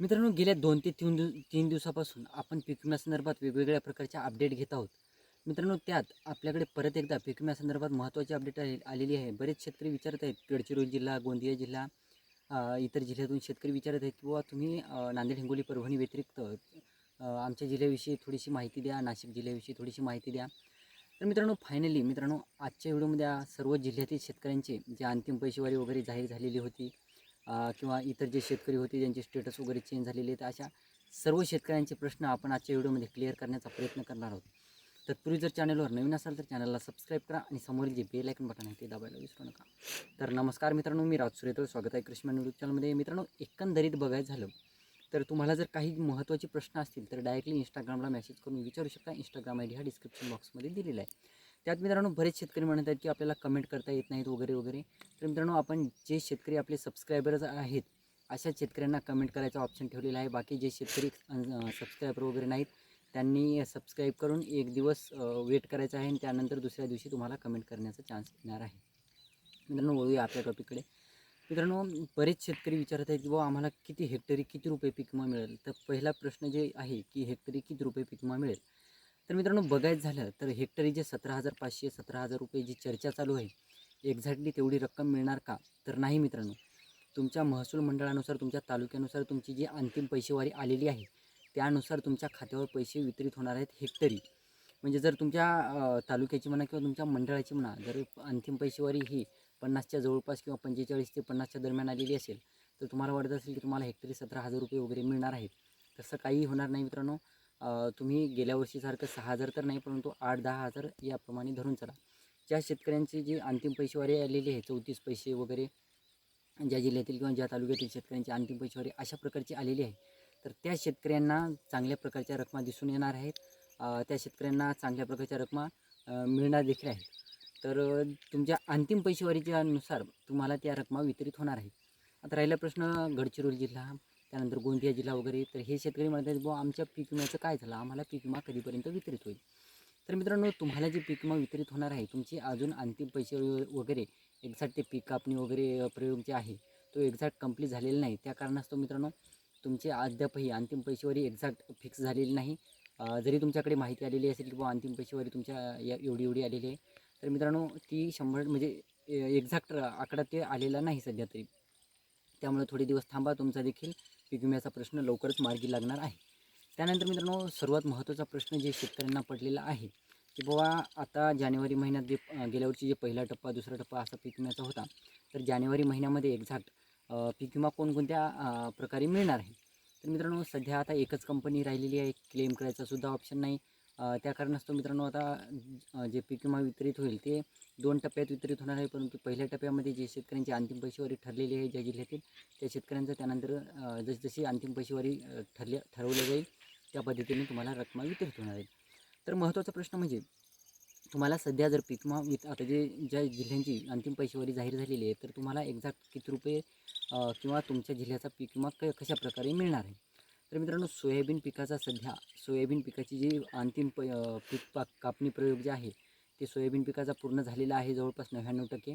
मित्रांनो गेल्या दोन ते तीन दिवस तीन दिवसापासून आपण पीक विम्यासंदर्भात वेगवेगळ्या प्रकारच्या अपडेट घेत आहोत. मित्रांनो त्यात आपल्याकडे परत एकदा पीक विम्यासंदर्भात महत्त्वाची अपडेट आले आलेली आहे. बरेच शेतकरी विचारत आहेत गडचिरोली जिल्हा गोंदिया जिल्हा इतर जिल्ह्यातून शेतकरी विचारत आहेत किंवा तुम्ही नांदेड हिंगोली परभणी व्यतिरिक्त आमच्या जिल्ह्याविषयी थोडीशी माहिती द्या नाशिक जिल्ह्याविषयी थोडीशी माहिती द्या. तर मित्रांनो फायनली मित्रांनो आजच्या व्हिडिओमध्ये सर्व जिल्ह्यातील शेतकऱ्यांचे जे अंतिम पैसेवारी वगैरे जाहीर झालेली होती किंवा इतर जे शेतकरी होते ज्यांचे स्टेटस वगैरे चेंज झालेले आहेत अशा सर्व शेतकऱ्यांचे प्रश्न आपण आजच्या व्हिडिओमध्ये क्लिअर करण्याचा प्रयत्न करणार आहोत. तत्पूर्वी जर चॅनलवर नवीन असाल तर चॅनलला सबस्क्राईब करा आणि समोरील जे बेल आयकन बटन आहे ते दाबायला विसरू नका. तर नमस्कार मित्रांनो मी राज सुरेतर. स्वागत आहे कृष्ण यूट्यूब चॅनलमध्ये मित्रांनो एकंदरीत बघायचं झालं तर तुम्हाला जर काही महत्त्वाचे प्रश्न असतील तर डायरेक्टली इंस्टाग्रामला मेसेज करून विचारू शकता. इंस्टाग्राम आय डी हा डिस्क्रिप्शन बॉक्समध्ये दिलेला आहे. त्यात मित्रांनो बरेच शेतकरी म्हणत आहेत की आपल्याला कमेंट करता येत नाहीत वगैरे वगैरे. तर मित्रांनो आपण जे शेतकरी आपले सबस्क्रायबर्स आहेत अशा शेतकऱ्यांना कमेंट करायचा ऑप्शन ठेवलेला आहे. बाकी जे शेतकरी सबस्क्रायबर वगैरे नाहीत त्यांनी सबस्क्राईब करून एक दिवस वेट करायचा आहे आणि त्यानंतर दुसऱ्या दिवशी तुम्हाला कमेंट करण्याचा चान्स येणार आहे. मित्रांनो वळूया आपल्या टॉपिककडे मित्रांनो बरेच शेतकरी विचारत आहेत की बाबा आम्हाला किती हेक्टरी किती रुपये पिकमा मिळेल? तर पहिला प्रश्न जे आहे की हेक्टरी किती रुपये पिकमा मिळेल? तर मित्रांनो बघायचं झालं तर हेक्टरी जे सतरा हजार पाचशे सतरा हजार रुपये जी चर्चा चालू आहे एक्झॅक्टली तेवढी रक्कम मिळणार का? तर नाही मित्रांनो. तुमच्या महसूल मंडळानुसार तुमच्या तालुक्यानुसार तुमची जी अंतिम पैसेवारी आलेली आहे त्यानुसार तुमच्या खात्यावर पैसे वितरित होणार आहेत हेक्टरी. म्हणजे जर तुमच्या तालुक्याची म्हणा किंवा तुमच्या मंडळाची म्हणा जर अंतिम पैसेवारी ही पन्नासच्या जवळपास किंवा पंचेचाळीस ते पन्नासच्या दरम्यान आलेली असेल तर तुम्हाला वाटत असेल की तुम्हाला हेक्टरी सतरा हजार रुपये वगैरे मिळणार आहेत. तसं काहीही होणार नाही मित्रांनो. तुम्ही गेल्या वर्षीसारखं सहा हजार तर नाही परंतु आठ दहा हजार याप्रमाणे धरून चला. ज्या शेतकऱ्यांची जी अंतिम पैसेवारी आलेली आहे चौतीस पैसे वगैरे ज्या जिल्ह्यातील किंवा ज्या तालुक्यातील शेतकऱ्यांची अंतिम पैसेवारी अशा प्रकारची आलेली आहे तर त्या शेतकऱ्यांना चांगल्या प्रकारच्या रकमा दिसून येणार आहेत. त्या शेतकऱ्यांना चांगल्या प्रकारच्या रकमा मिळणार देखील आहेत. तर तुमच्या अंतिम पैसेवारीच्या नुसार तुम्हाला त्या रकमा वितरित होणार आहेत. आता राहिला प्रश्न गडचिरोली जिल्हा. त्यानंतर गोंदिया जिल्हा वगैरे तर हे शेतकरी म्हणतात बुवा आमच्या पीक विम्याचं काय झालं? आम्हाला पीक विमा कधीपर्यंत वितरित होईल? तर मित्रांनो तुम्हाला जे पीक विमा वितरित होणार आहे तुमची अजून अंतिम पैसे वगैरे एक्झॅक्ट ते पीक कापणी वगैरे प्रयोग जे आहे तो एक्झॅक्ट कंप्लीट झालेला नाही. त्या कारणास्तव मित्रांनो तुमचे अद्यापही अंतिम पैसेवारी एक्झॅक्ट फिक्स झालेली नाही. जरी तुमच्याकडे माहिती आलेली असेल की बुवा अंतिम पैसेवारी तुमच्या या एवढी एवढी आलेली आहे. तर मित्रांनो ती शंभर म्हणजे एक्झॅक्ट आकडा ते आलेला नाही सध्या तरी. त्यामुळे थोडे दिवस थांबा तुमचा देखील. पीक विम्याचा प्रश्न लवकरच मार्गी लागणार आहे. त्यानंतर मित्रांनो सर्वात महत्त्वाचा प्रश्न जे शेतकऱ्यांना पडलेला आहे की बाबा आता जानेवारी महिन्यात जे गेल्या वर्षी जे पहिला टप्पा दुसरा टप्पा असा पीक विम्याचा होता तर जानेवारी महिन्यामध्ये एक्झॅक्ट पीक विमा कोणकोणत्या प्रकारे मिळणार आहे? तर मित्रांनो सध्या आता एकच कंपनी राहिलेली आहे क्लेम करायचा सुद्धा ऑप्शन नाही. त्या कारणास्तव मित्रांनो आता जे पीक विमा वितरित होईल ते दोन टप्प्यात वितरित होणार आहे परंतु पहिल्या टप्प्यामध्ये जे शेतकऱ्यांची अंतिम पैसेवारी ठरलेली आहे ज्या जिल्ह्यातील त्या शेतकऱ्यांचं त्यानंतर अ, जसजशी अंतिम पैसेवारी ठरल्या ठरवली ठरवलं जाईल त्या पद्धतीने तुम्हाला रक्कमा वितरित होणार आहेत तर महत्त्वाचा प्रश्न म्हणजे तुम्हाला सध्या जर पीक विमा वित आता जे ज्या जिल्ह्यांची अंतिम पैसेवारी जाहीर झालेली आहे तर तुम्हाला एक्झॅक्ट किती रुपये किंवा तुमच्या जिल्ह्याचा पीक विमा क कशा प्रकारे मिळणार आहे? तर मित्रांनो सोयाबीन पिकाचा सध्या सोयाबीन पिकाची जी अंतिम प अ, पीक पाक कापणी प्रयोग जे आहे ते सोयाबीन पिकाचा पूर्ण झालेला आहे जवळपास नव्याण्णव टक्के.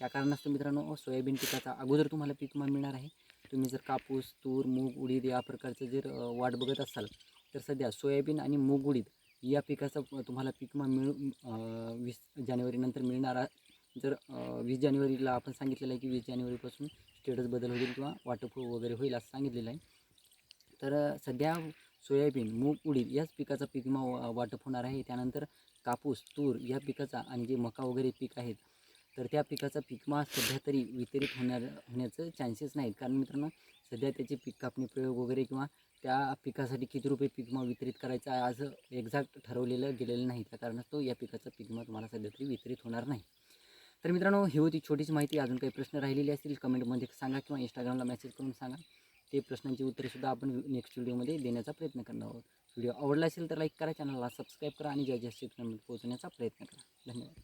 त्या कारणास्तव मित्रांनो सोयाबीन पिकाचा अगोदर तुम्हाला पीक विमा मिळणार आहे. तुम्ही जर कापूस तूर मूग उडीद या प्रकारचं जर वाट बघत असाल तर सध्या सोयाबीन आणि मूग उडीद या पिकाचा तुम्हाला पीक विमा मिळू वीस जानेवारीनंतर मिळणारा जर वीस जानेवारीला आपण सांगितलेलं आहे की वीस जानेवारीपासून स्टेटस बदल होईल किंवा वाटप वगैरे होईल असं सांगितलेलं आहे. तर सध्या सोयाबीन मूग उडीद याच पिकाचा पीक विमा वा- वाटप होणार आहे. त्यानंतर कापूस तूर या पिकाचा आणि जे मका वगैरे पीक आहेत तर त्या पिकाचा पीक विमा सध्या तरी वितरित होणार होण्याचं चान्सेस नाहीत. कारण मित्रांनो सध्या त्याचे पीक कापणी प्रयोग वगैरे किंवा त्या पिकासाठी किती रुपये पीक विमा वितरित करायचा आहे आज एक्झॅक्ट ठरवलेलं गेलेलं नाही. त्या कारणास्तव या पिकाचा पीक विमा तुम्हाला सध्या तरी वितरित होणार नाही. तर मित्रांनो ही होती छोटीशी माहिती. अजून काही प्रश्न राहिलेले असतील कमेंटमध्ये सांगा किंवा इंस्टाग्रामला मेसेज करून सांगा. ते प्रश्नांची उत्तरेसुद्धा आपण नेक्स्ट व्हिडिओमध्ये देण्याचा प्रयत्न करणार आहोत. व्हिडिओ आवडला असेल तर लाईक करा चॅनलला सबस्क्राईब करा आणि ज्या ज्या शेतकऱ्यांमध्ये पोहोचण्याचा प्रयत्न करा. धन्यवाद.